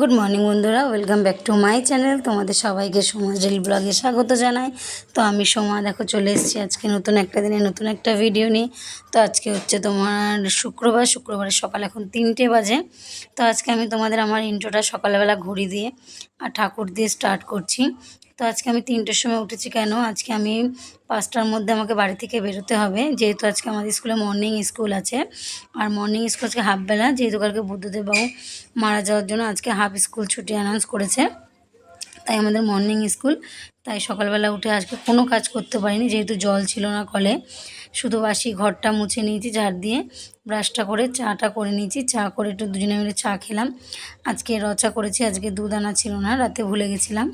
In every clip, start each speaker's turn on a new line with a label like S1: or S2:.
S1: Good morning বন্ধুরা। Welcome back to my channel তোমাদের সবাইকে সোমা রিল ব্লগে স্বাগত জানাই। তো আমি সোমা, দেখো, চলে এসেছি আজকে নতুন একটা দিনে নতুন একটা ভিডিও নিয়ে। তো আজকে হচ্ছে তোমার শুক্রবার। শুক্রবারের সকাল এখন তিনটে বাজে। তো আজকে আমি তোমাদের আমার ইন্ট্রোটা সকালবেলা ঘড়ি দিয়ে আর ঠাকুর দিয়ে স্টার্ট করছি। তো আজকে আমি তিনটের সময় উঠেছি কেন? আজকে আমি পাঁচটার মধ্যে আমাকে বাড়ি থেকে বেরোতে হবে। যেহেতু আজকে আমাদের স্কুলে মর্নিং স্কুল আছে। আর মর্নিং স্কুল আজকে হাফবেলা যেহেতু কালকে বুদ্ধদেব বাবু মারা যাওয়ার জন্য আজকে হাফ স্কুল ছুটি অ্যানাউন্স করেছে। তাই আমাদের মর্নিং স্কুল তাই সকালবেলা উঠে আজকে কোনো কাজ করতে পারিনি। যেহেতু জল ছিল না কলে। শুধু বাসি ঘরটা মুছে নিয়েছি, ঝাড় দিয়ে ব্রাশটা করে, চাটা করে নিয়েছি। চা করে একটু দুজনে মিলে চা খেলাম। আজকে রচা করেছি, আজকে দুধ আনা ছিল না, রাতে ভুলে গেছিলাম।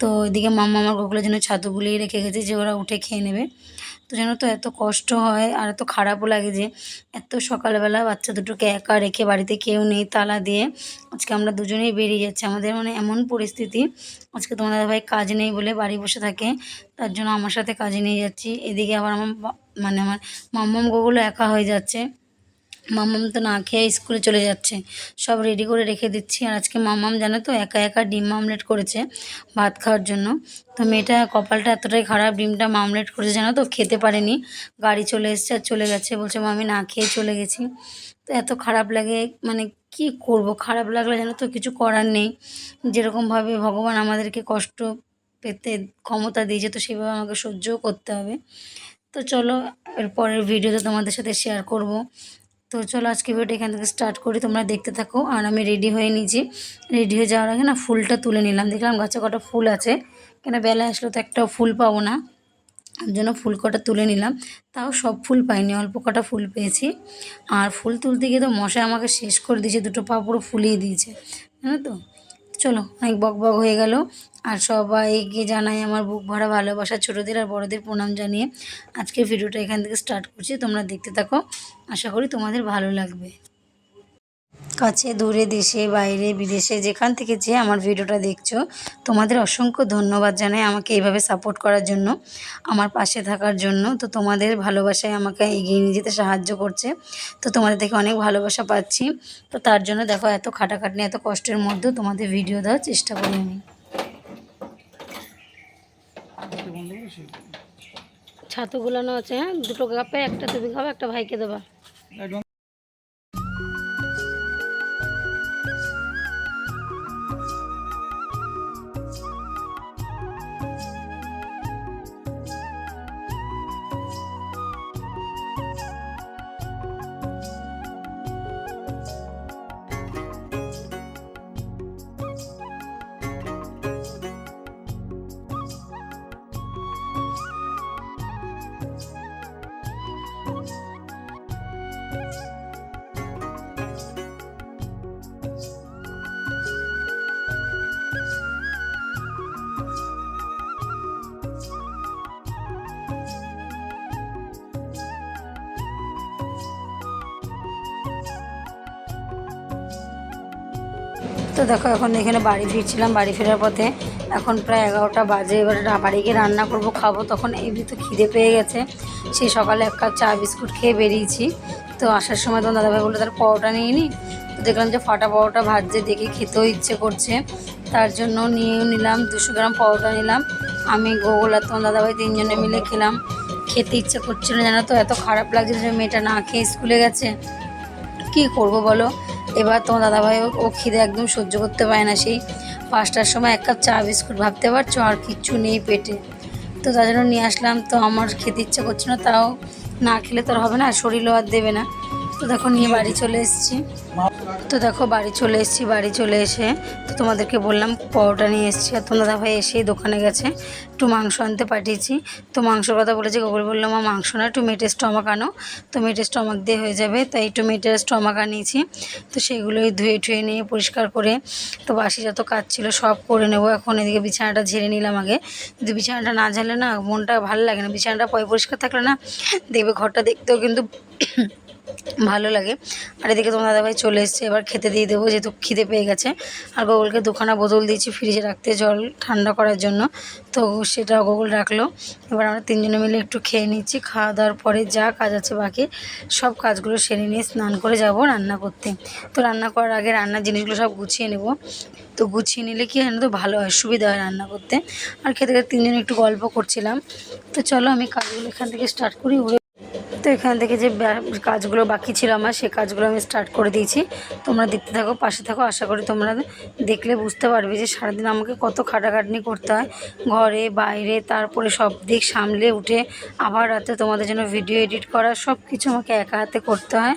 S1: তো এদিকে মাম্মা আমার গোগুলোর জন্য ছাতু গুলিয়ে রেখে গেছে যে ওরা উঠে খেয়ে নেবে। তো জানো তো এত কষ্ট হয় আর এত খারাপও লাগে যে এত সকালবেলা বাচ্চা দুটোকে একা রেখে বাড়িতে কেউ নেই তালা দিয়ে আজকে আমরা দুজনেই বেরিয়ে যাচ্ছি। আমাদের মানে এমন পরিস্থিতি, আজকে তোমাদের ভাই কাজ নেই বলে বাড়ি বসে থাকে, তার জন্য আমার সাথে কাজে নিয়ে যাচ্ছি। এদিকে আবার আমার মানে আমার মাম্মাম গোগুলো একা হয়ে যাচ্ছে। মাম্মাম তো না খেয়ে স্কুলে চলে যাচ্ছে। সব রেডি করে রেখে দিচ্ছি। আর আজকে মামাম জানো তো, একা একা ডিম মামলেট করেছে ভাত খাওয়ার জন্য। তো মেয়েটা কপালটা এতটাই খারাপ, ডিমটা মামলেট করেছে জানো তো, খেতে পারেনি। গাড়ি চলে এসছে আর চলে গেছে। বলছে, মামি, না খেয়ে চলে গেছি। তো এত খারাপ লাগে মানে কি করব? খারাপ লাগলে জানো তো কিছু করার নেই। যেরকমভাবে ভগবান আমাদেরকে কষ্ট পেতে ক্ষমতা দিয়েছে, তো সেভাবে আমাকে সহ্যও করতে হবে। তো চলো, এর পরের ভিডিওতে তোমাদের সাথে শেয়ার করব। তো চলো আজকে ভিডিওটা এখান থেকে স্টার্ট করি, তোমরা দেখতে থাকো। আর আমি রেডি হয়ে নিয়েছি। রেডি হয়ে যাওয়ার আগে না ফুলটা তুলে নিলাম। দেখলাম গাছে কটা ফুল আছে। কেন বেলা আসলে তো একটাও ফুল পাবো না। ওর জন্য ফুল কটা তুলে নিলাম। তাও সব ফুল পাইনি, অল্প কটা ফুল পেয়েছি। আর ফুল তুলতে গিয়ে তো মশাই আমাকে শেষ করে দিয়েছে, দুটো পা পুরো ফুলিয়ে দিয়েছে। জানো তো? চলো, অনেক বক বক হয়ে গেল। আর সবাইকে জানাই আমার বুক ভরা ভালোবাসা ছোটোদের আর বড়দের প্রণাম জানিয়ে আজকের ভিডিওটা এখান থেকে স্টার্ট করছি। তোমরা দেখতে থাকো। আশা করি তোমাদের ভালো লাগবে। কাছে, দূরে দেশে, বাইরে, বিদেশে, যেখান থেকে যে আমার ভিডিওটা দেখছ, তোমাদের অসংখ্য ধন্যবাদ জানাই আমাকে এইভাবে সাপোর্ট করার জন্য, আমার পাশে থাকার জন্য। তো তোমাদের ভালোবাসায় আমাকে এগিয়ে নিয়ে যেতে সাহায্য করছে। তো তোমাদের থেকে অনেক ভালোবাসা পাচ্ছি। তো তার জন্য দেখো এত খাটাখাটনি, এত কষ্টের মধ্যেও তোমাদের ভিডিও দেওয়ার চেষ্টা করি আমি। ছাতু গুলানো আছে হ্যাঁ? দুটো কাপে, একটা তুমি খাবে একটা ভাইকে দেবা। তো দেখো, এখন এখানে বাড়ি ফিরছিলাম, বাড়ি ফেরার পথে এখন প্রায় এগারোটা বাজে। এবার বাড়ি গিয়ে রান্না করব, খাব। তখন এমনি তো খিদে পেয়ে গেছে। সেই সকালে এক কাপ চা, বিস্কুট খেয়ে বেরিয়েছি। তো আসার সময় তখন দাদাভাই বলল তার পরোটা নিয়ে নিই তো দেখলাম যে ফাটা পরোটা ভাজছে, দেখে খেতেও ইচ্ছে করছে। তার জন্য নিয়েও নিলাম, দুশো গ্রাম পরোটা নিলাম। আমি, গোগল আর তোমার দাদাভাই তিনজনে মিলে খেলাম। খেতে ইচ্ছে করছিল না জানো তো, এত খারাপ লাগছিল যে মেয়েটা না খেয়ে স্কুলে গেছে। কী করব বলো? এবার তোমার দাদাভাই ও- খিদে একদম সহ্য করতে পারে না সেই পাঁচটার সময় এক কাপ চা, বিস্কুট, ভাবতে পারছ? আর কিচ্ছু নেই পেটে। তো তার জন্য নিয়ে আসলাম। তো আমার খেতে ইচ্ছে করছে না, তাও না খেলে তো হবে না শরীরও আর দেবে না। তো দেখো নিয়ে বাড়ি চলে এসেছি। তো দেখো, বাড়ি চলে এসেছি, বাড়ি চলে এসে তো তোমাদেরকে বললাম পরোটা নিয়ে এসেছি। আর তোমার দাদাভাই এসেই দোকানে গেছে, একটু মাংস আনতে পাঠিয়েছি। তো মাংসর কথা বলেছি গোবর বলল, মা, মাংস না একটু মেটের স্টমাক আনো। তো মেটের স্টমাক দিয়ে হয়ে যাবে। তাই একটু মেটের স্টমাক আনিয়েছি। তো সেগুলোই ধুয়ে ঠুয়ে নিয়ে পরিষ্কার করে, তো বাসি যত কাজ ছিল সব করে নেব। এখন এদিকে বিছানাটা ঝেড়ে নিলাম আগে। যদি বিছানাটা না ঝালে না, মনটা ভালো লাগে না। বিছানাটা পয় পরিষ্কার থাকলে না, দেখবে ঘরটা দেখতেও কিন্তু ভালো লাগে। আর এদিকে তোমার দাদাভাই চলে এসছে, এবার খেতে দিয়ে দেবো, যেহেতু খিদে পেয়ে গেছে। আর গোগলকে দুখানা বোতল দিয়েছি ফ্রিজে রাখতে জল ঠান্ডা করার জন্য। তো সেটা গোগল রাখল। এবার আমরা তিনজনে মিলে একটু খেয়ে নিচ্ছি, খাওয়া দাওয়ার পরে যা কাজ আছে বাকি, সব কাজগুলো সেরে নিয়ে স্নান করে যাব রান্না করতে। তো রান্না করার আগে রান্নার জিনিসগুলো সব গুছিয়ে নেব। তো গুছিয়ে নিলে কি হয় তো, ভালো হয়, সুবিধা হয় রান্না করতে। আর খেতে খেতে তিনজনে একটু গল্প করছিলাম। তো চলো আমি কাজগুলো এখান থেকে স্টার্ট করি তো এখান থেকে যে কাজগুলো বাকি ছিল আমার, সে কাজগুলো আমি স্টার্ট করে দিয়েছি। তোমরা দেখতে থাকো, পাশে থাকো, আশা করি তোমরা দেখলে বুঝতে পারবে যে সারাদিন আমাকে কত খাটাখাটনি করতে হয়। ঘরে, বাইরে, তারপরে সব দিক সামলে উঠে আবার রাতে তোমাদের জন্য ভিডিও এডিট করা সব কিছু আমাকে একা হাতে করতে হয়।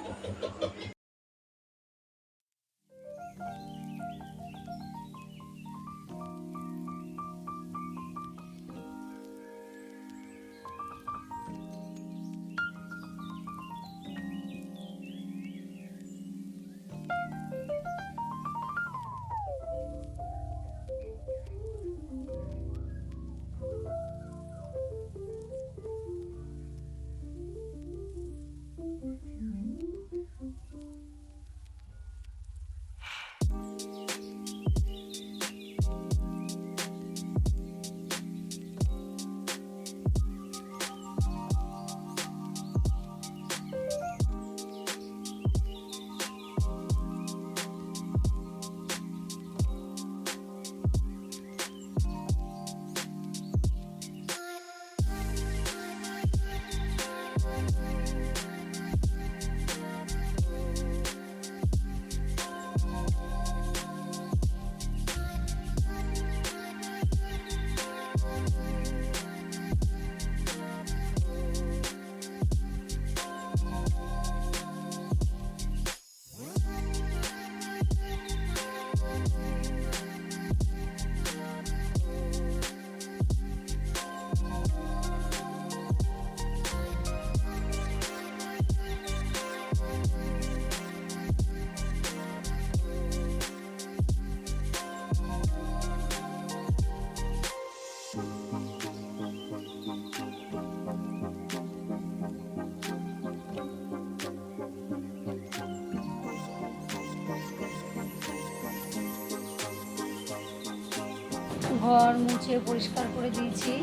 S1: ঘর মুছে পরিষ্কার করে দিয়েছি।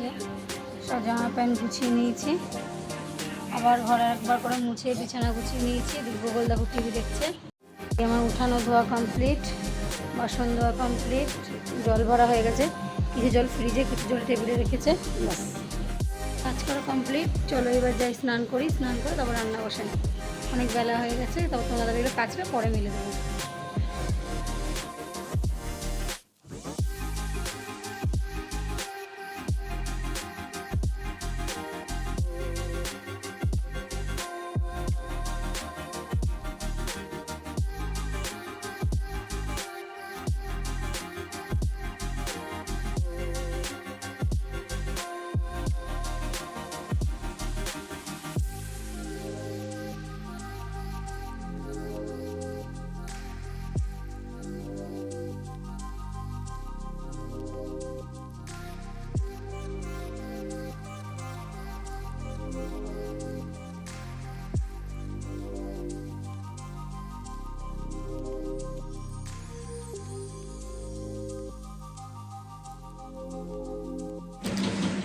S1: যে সব জামা প্যান্ট গুছিয়ে নিয়েছি। আবার ঘরে একবার করে মুছে বিছানা গুছিয়ে নিয়েছি। গুগল দেখো টিভি দেখছে। আমার উঠানো ধোয়া কমপ্লিট বাসন ধোয়া কমপ্লিট জল ভরা হয়ে গেছে। কিছু জল ফ্রিজে কিছু জল টেবিলে রেখেছে। বাস কাজ করা কমপ্লিট চলো এবার যাই স্নান করি। স্নান করে তারপর রান্না বসাই। অনেক বেলা হয়ে গেছে, তারপর তোমাদের কাজটা পরে মিলে দেবো।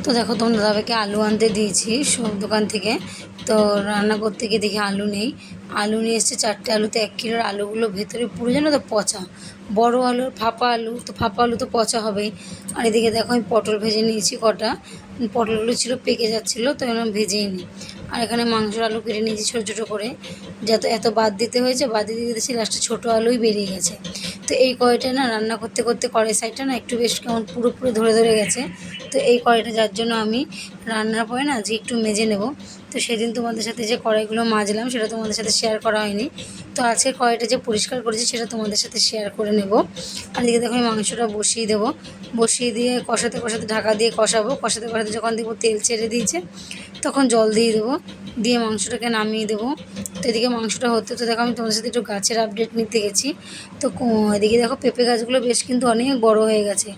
S1: তো দেখো, তোমরা দাদাকে আলু আনতে দিয়েছি সব দোকান থেকে। তো রান্না করতে গিয়ে দেখি আলু নেই। আলু নিয়ে এসছে চারটে আলুতে এক কিলোর আলুগুলো ভেতরে পুরো যেন তো, পচা। বড় আলু ফাঁপা আলু, তো ফাঁপা আলু তো পচা হবেই। আর এদিকে দেখো, আমি পটল ভেজে নিয়েছি কটা। পটলগুলো ছিল, পেকে যাচ্ছিল, তো এরকম ভেজেই নিই আর এখানে মাংসর আলু কেটে নিয়েছি ছোটো ছোটো করে। যত এত বাদ দিতে হয়েছে, বাদ দিতে দিতেছি লাস্টে ছোটো আলুই বেরিয়ে গেছে। তো এই কড়াইটা না, রান্না করতে করতে কড়াই সাইডটা না একটু বেশ কেমন পুরোপুরি ধরে ধরে গেছে। তো এই কড়াইটা যার জন্য আমি রান্নার পরে না আজকে একটু মেজে নেব। তো সেদিন তোমাদের সাথে যে কড়াইগুলো মাজলাম সেটা তোমাদের সাথে শেয়ার করা হয়নি। তো আজকে কড়াইটা যে পরিষ্কার করেছি সেটা তোমাদের সাথে শেয়ার করে নেব। আর এদিকে দেখো আমি মাংসটা বসিয়ে দেবো। বসিয়ে দিয়ে কষাতে কষাতে ঢাকা দিয়ে কষাবো। কষাতে কষাতে যখন দেখব তেল ছেড়ে দিয়েছে তখন জল দিয়ে দেবো। দিয়ে মাংসটাকে নামিয়ে দেবো। তো এদিকে মাংসটা হতে তো দেখো আমি তোমাদের সাথে একটু গাছের আপডেট নিতে গেছি। তো এদিকে দেখো পেঁপে গাছগুলো বেশ কিন্তু অনেক বড় হয়ে গেছে।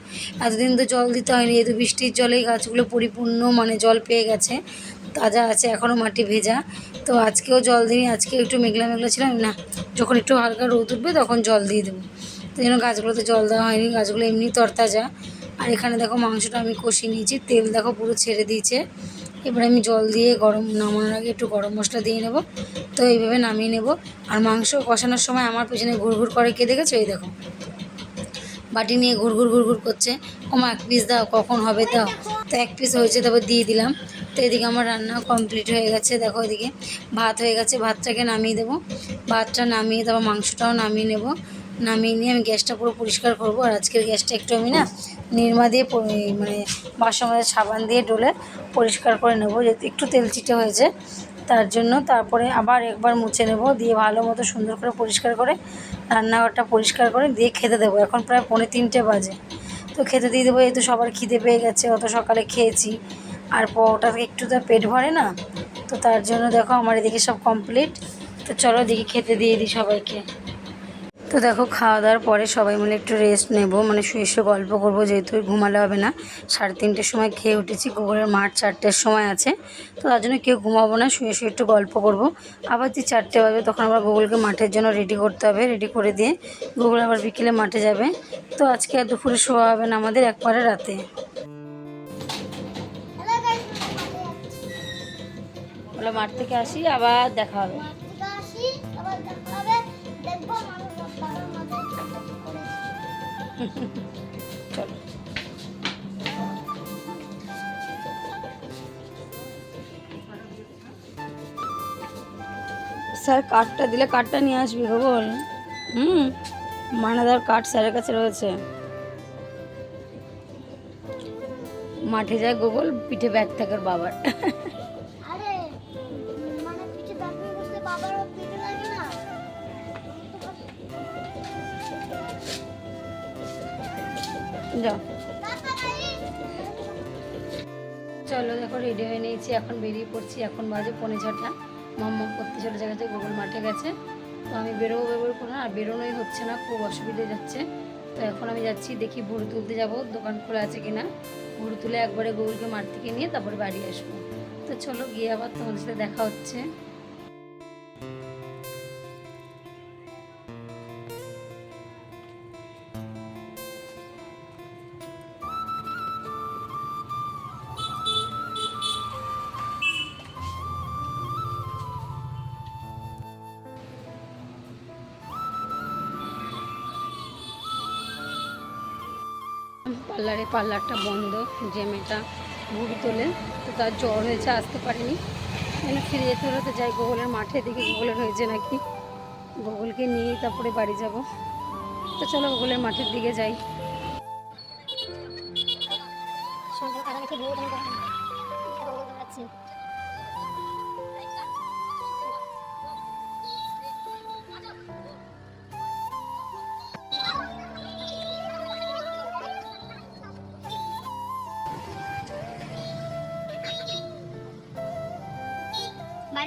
S1: এতদিন তো জল দিতে হয়নি, যেহেতু বৃষ্টির জলেই গাছগুলো পরিপূর্ণ মানে জল পেয়ে গেছে। তাজা আছে এখনও মাটি ভেজা। তো আজকেও জল দিই আজকে একটু মেঘলা মেঘলা ছিলাম না, যখন একটু হালকা রোদ উঠবে তখন জল দিয়ে দেবো। তো জন্য গাছগুলোতে জল দেওয়া হয়নি, গাছগুলো এমনি তরতাজা। আর এখানে দেখো মাংসটা আমি কষিয়ে নিয়েছি, তেল দেখো পুরো ছেড়ে দিয়েছে। এবার আমি জল দিয়ে গরম নামানোর আগে একটু গরম মশলা দিয়ে নেব। তো এইভাবে নামিয়ে নেব। আর মাংস কষানোর সময় আমার পেছনে ঘুরঘুর করে কে দেখেছ? এই দেখো। বাটি নিয়ে ঘুরঘুর ঘুরঘুর করছে। ওমা, এক পিস দাও, কখন হবে দাও। তো এক পিস হয়েছে, তারপর দিয়ে দিলাম। তো এদিকে আমার রান্না কমপ্লিট হয়ে গেছে। দেখো এদিকে ভাত হয়ে গেছে। ভাতটাকে নামিয়ে দেবো। ভাতটা নামিয়ে, তারপর মাংসটাও নামিয়ে নেব। নামিয়ে নিয়ে আমি গ্যাসটা পুরো পরিষ্কার করব। আর আজকের গ্যাসটা একটু আমি না নির্মা দিয়ে মানে বাসন মাজার সাবান দিয়ে ডলে পরিষ্কার করে নেব, যেহেতু একটু তেল চিটে হয়েছে। তার জন্য তারপরে আবার একবার মুছে নেব, দিয়ে ভালো মতো সুন্দর করে পরিষ্কার করে, রান্নাঘরটা পরিষ্কার করে দিয়ে খেতে দেবো। এখন প্রায় পৌনে তিনটে বাজে। তো খেতে দিয়ে দেবো এই তো সবার খিদে পেয়ে গেছে, অত সকালে খেয়েছি। আর পরোটা একটু তো পেট ভরে না। তো তার জন্য দেখো আমার এদিকে সব কমপ্লিট তো চলো দিকে খেতে দিয়ে দিই সবাইকে। তো দেখো, খাওয়া দাওয়ার পরে সবাই মিলে একটু রেস্ট নেব। মানে শুয়ে শুয়ে গল্প করব, যেহেতু ঘুমালে হবে না। সাড়ে তিনটের সময় খেয়ে উঠেছি গোবরের মাঠ চারটের সময় আছে। তো তার জন্য কেউ ঘুমাবো না, শুয়ে শুয়ে একটু গল্প করব। আবার যে চারটে বাজবে, তখন আবার গুগলকে মাঠের জন্য রেডি করতে হবে। রেডি করে দিয়ে গুগল আবার বিকেলে মাঠে যাবে। তো আজকে আর দুপুরে শোয়া হবে না আমাদের, একবারে রাতে। মাঠ থেকে আসি, আবার দেখা হবে। চলো স্যার কার্ডটা দিলে কার্ডটা নিয়ে আসবি গো হুম, মানাদার কার্ড স্যারের কাছে রয়েছে। মাঠে যায় গোগল পিঠে ব্যাগ থাকে ওর বাবার। যাও। চলো দেখো রেডি হয়ে নিয়েছি। এখন বেরিয়ে পড়ছি। এখন বাজে পনে ছটা। মাম্মা করতে চলে গেছে গুগল মাঠে গেছে। তো আমি বেরোবো বেরোবো করে আর বেরোনোই হচ্ছে না, খুব অসুবিধে যাচ্ছে। তো এখন আমি যাচ্ছি, দেখি ভুরু তুলতে যাব। দোকান খোলা আছে কিনা। ভুরু তুলে একবারে গুগলকে মাঠ থেকে নিয়ে তারপরে বাড়ি আসব। তো চলো গিয়ে আবার তোমাদের সাথে দেখা হচ্ছে। পার্লারে, পার্লারটা বন্ধ, যে মেয়েটা ভুরু তোলে, তো তার জ্বর হয়েছে, আসতে পারেনি। যেন ফিরে যেতে হলে তো যাই, গোগলের মাঠে দিকে গোগলের হয়েছে নাকি। গোগলকে নিয়েই তারপরে বাড়ি যাব। তো চলো গোগলের মাঠের দিকে যাই।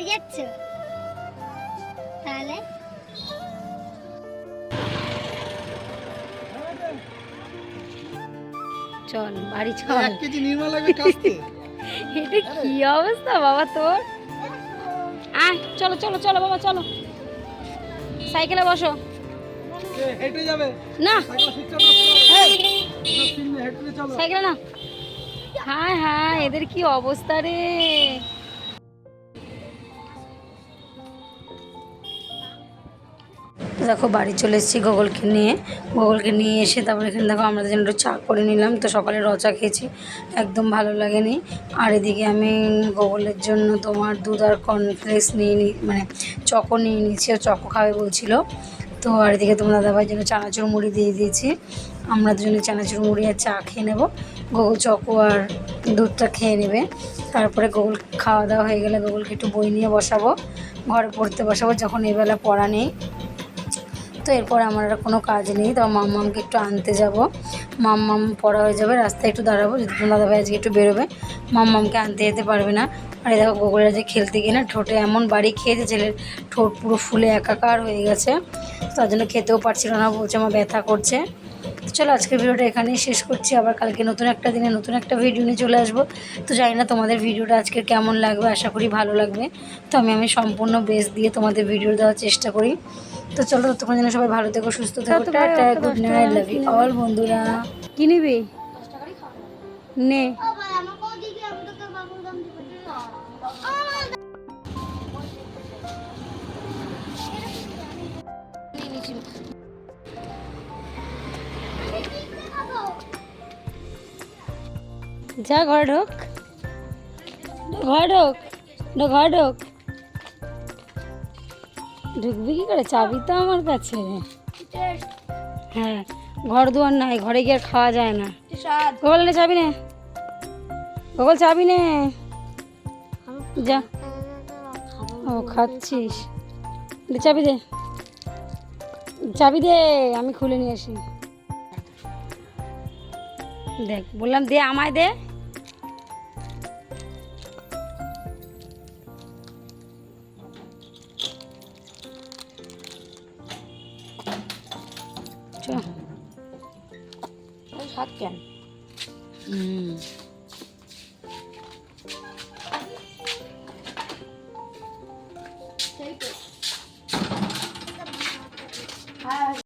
S2: বাড়ি যাচ্ছ তাহলে?
S1: চল বাড়ি চল।
S3: এক কেজি নির্মা লাগবে কাস্তে
S1: এটা কি অবস্থা বাবা তোর? আয় চলো চলো চলো বাবা চলো। সাইকেলে বসো।
S3: হেঁটে যাবে।
S1: না।
S3: সাইকেলে
S1: না। হ্যাঁ হ্যাঁ এদের কি অবস্থা রে? দেখো, বাড়ি চলে এসেছি গোগলকে নিয়ে। গোগলকে নিয়ে এসে তারপরে এখানে দেখো, আমরা যেন একটু চা করে নিলাম। তো সকালে রচা খেয়েছি, একদম ভালো লাগেনি। আর এদিকে আমি গোগলের জন্য তোমার দুধ আর কর্নফ্লেক্স নিয়ে নি মানে চকো নিয়ে নিয়েছি, ও চকো খাবে বলছিল। তো আর এদিকে তোমার দাদাভাইয়ের জন্য চানাচুর মুড়ি দিয়ে দিয়েছি। আমরা দুজনে চানাচুর মুড়ি আর চা খেয়ে নেব। গোগল চকো আর দুধটা খেয়ে নেবে। তারপরে গোগল খাওয়া দাওয়া হয়ে গেলে গোগলকে একটু বই নিয়ে বসাবো, ঘরে পড়তে বসাবো, যখন এবেলা পড়া নেই। তো এরপর আমার আর কোনো কাজ নেই। তো মাম্মামকে একটু আনতে যাব। মাম্মাম পড়া হয়ে যাবে, রাস্তায় একটু দাঁড়াবো। যদি তোমার দাদাভাই আজকে একটু বেরোবে, মাম্মামকে আনতে যেতে পারবে না। আর দেখো গোগলের যে খেলতে গিয়ে না, ঠোঁটে এমন বাড়ি খেয়েছে, ছেলের ঠোঁট পুরো ফুলে একাকার হয়ে গেছে। তার জন্য খেতেও পারছিল না, বলছে আমার ব্যথা করছে। চলো আজকের ভিডিওটা এখানেই শেষ করছি। আবার কালকে নতুন একটা দিনে নতুন একটা ভিডিও নিয়ে চলে আসব। তো জানি না তোমাদের ভিডিওটা আজকে কেমন লাগবে আশা করি ভালো লাগবে। তো আমি আমি সম্পূর্ণ বেস দিয়ে তোমাদের ভিডিও দেওয়ার চেষ্টা করি। তো চলো ততক্ষণ যেন সবাই ভালো থেকো সুস্থ থেকো। Tata good night love you all বন্ধুরা। কি নিবি নে। যা ঘর ঢোক। ঘর ঢোক ঘর ঢোক। ঢুকবি কি করে? চাবি তো আমার কাছে। হ্যাঁ ঘর দুয়ার নাই ঘরে গিয়ে খাওয়া যায় না। গোগল নে চাবি নে। গোগল চাবি নে। যা। ও খাচ্ছিস। চাবি দে। চাবি দে আমি খুলে নিয়ে আসি। দেখ বললাম দে আমায় দে।